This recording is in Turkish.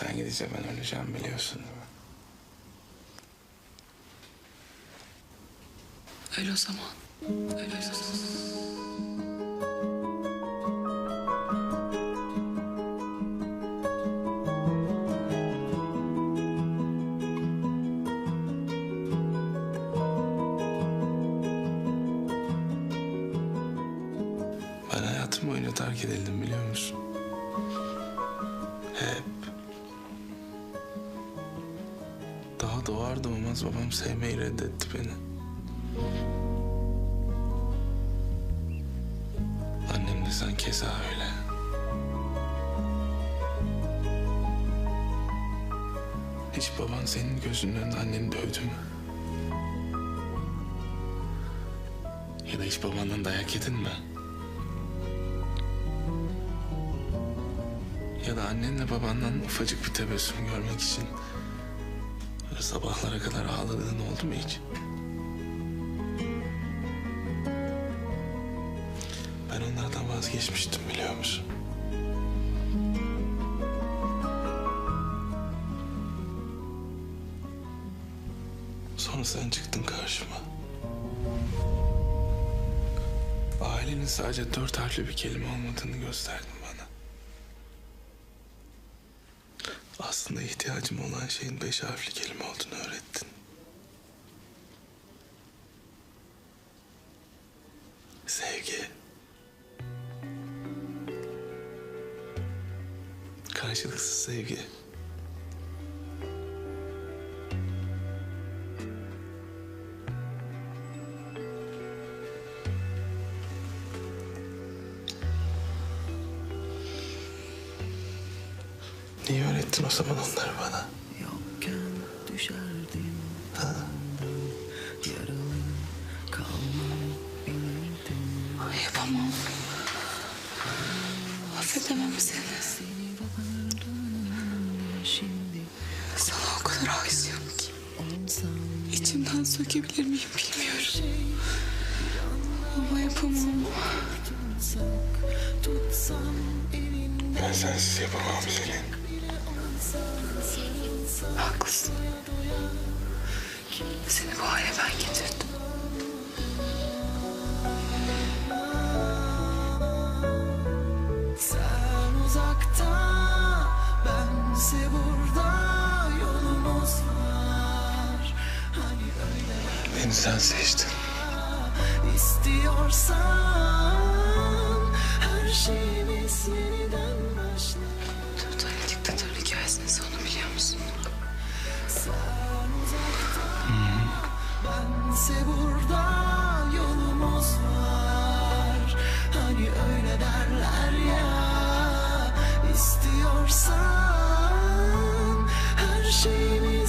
Sen gidince ben öleceğim biliyorsun değil mi? Öyle o zaman. Öyle o zaman. Ben hayatım boyunca terk edildim biliyor musun? Hep. Daha doğar doğmaz babam sevmeyi reddetti beni. Annem de sen keza öyle. Hiç baban senin gözünün önünde anneni dövdü mü? Ya da hiç babandan dayak yedin mi? Ya da annenle babandan ufacık bir tebessüm görmek için sabahlara kadar ağladığın oldu mu hiç? Ben onlardan vazgeçmiştim biliyor musun? Sonra sen çıktın karşıma. Ailenin sadece dört harfli bir kelime olmadığını gösterdin bana. Aslında ihtiyacım olan şeyin beş harfli kelime olduğunu öğrettin. Sevgi. Karşılıksız sevgi. Niye öğrettin o zaman onları bana? Yokken düşerdim Yaralı kalmayı bilirdim Yapamam. Affedemem seni. Sana o kadar aşığım ki. İçimden sökebilir miyim bilmiyorum. Ama yapamam. Ben sensiz yapamam Selin. Haklısın. Seni bu hale ben getirdim. Sen uzakta Bense burada Yolumuz var Hani öyle Beni sen seçtin. İstiyorsan Hani öyle derler ya, istiyorsan her şeyi